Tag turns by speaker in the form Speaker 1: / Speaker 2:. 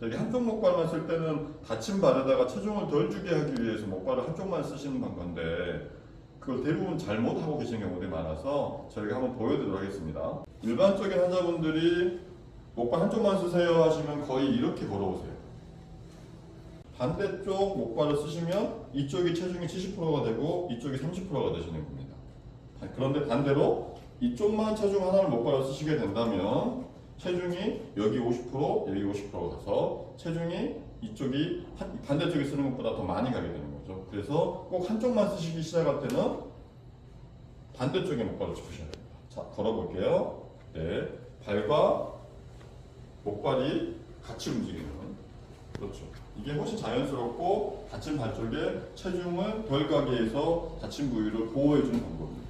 Speaker 1: 여기 한쪽 목발만 쓸 때는 다친 발에다가 체중을 덜 주게 하기 위해서 목발을 한쪽만 쓰시는 건데 그걸 대부분 잘못하고 계신 경우들이 많아서 저희가 한번 보여드리도록 하겠습니다. 일반적인 환자분들이 목발 한쪽만 쓰세요 하시면 거의 이렇게 걸어오세요. 반대쪽 목발을 쓰시면 이쪽이 체중이 70%가 되고 이쪽이 30%가 되시는 겁니다. 그런데 반대로 이쪽만 체중 하나를 목발을 쓰시게 된다면 체중이 여기 50% 여기 50%가 가서 체중이 이쪽이 한- 반대쪽에 쓰는 것보다 더 많이 가게 되는 거죠. 그래서 꼭 한쪽만 쓰시기 시작할 때는 반대쪽에 목발을 짚으셔야 됩니다. 자, 걸어볼게요. 네, 발과 목발이 같이 움직이는 그렇죠. 이게 훨씬 자연스럽고 다친 발 쪽에 체중을 덜 가게 해서 다친 부위를 보호해 주는 방법입니다.